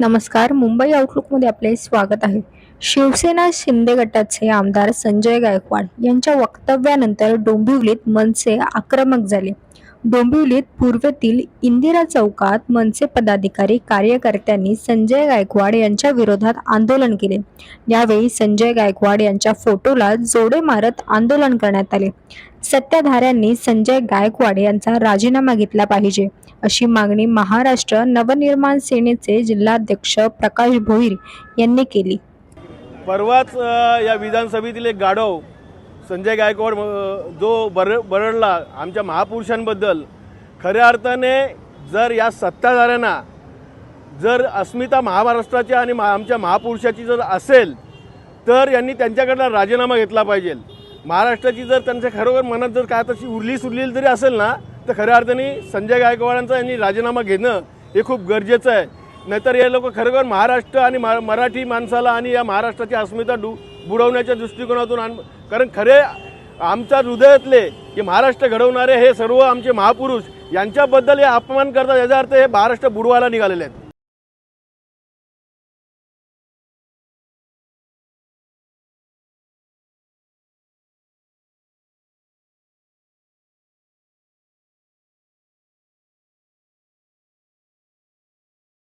नमस्कार मुंबई आउटलुकमध्ये आपले स्वागत आहे. शिवसेना शिंदे गटाचे आमदार संजय गायकवाड यांच्या वक्तव्यानंतर डोंबिवलीत मनसे आक्रमक झाले. डोंबिवलीत पूर्वेतील इंदिरा चौकात मनसे पदाधिकारी कार्यकर्त्यांनी संजय गायकवाड यांच्या विरोधात आंदोलन केले. यावेळी संजय गायकवाड यांच्या फोटोला जोडे मारत आंदोलन करण्यात आले. सत्ताधाऱ्यांनी संजय गायकवाड यांचा राजीनामा घेतला पाहिजे अशी मागणी महाराष्ट्र नवनिर्माण सेनेचे जिल्हाध्यक्ष प्रकाश भोईर यांनी केली. परवाच या विधानसभेतील एक गाढव संजय गायकवाड जो बर बरडला आमच्या महापुरुषांबद्दल खऱ्या अर्थाने जर या सत्ताधाऱ्यांना जर अस्मिता महाराष्ट्राची आणि मा आमच्या महापुरुषाची जर असेल तर यांनी त्यांच्याकडनं राजीनामा घेतला पाहिजे. महाराष्ट्राची जर त्यांच्या खरोखर मनात जर काय तशी उरली सुरलेली जरी असेल ना तर खऱ्या अर्थाने संजय गायकवाडांचा यांनी राजीनामा घेणं हे खूप गरजेचं आहे. नाहीतर हे लोक खरोखर महाराष्ट्र आणि मराठी माणसाला आणि या महाराष्ट्राची अस्मिता डू बुडवण्याच्या दृष्टिकोनातून आण कारण खरे आमच्या हृदयातले की महाराष्ट्र घडवणारे हे सर्व आमचे महापुरुष यांच्याबद्दल हे अपमान करतात. याचा अर्थ हे महाराष्ट्र बुडवायला निघालेले आहेत.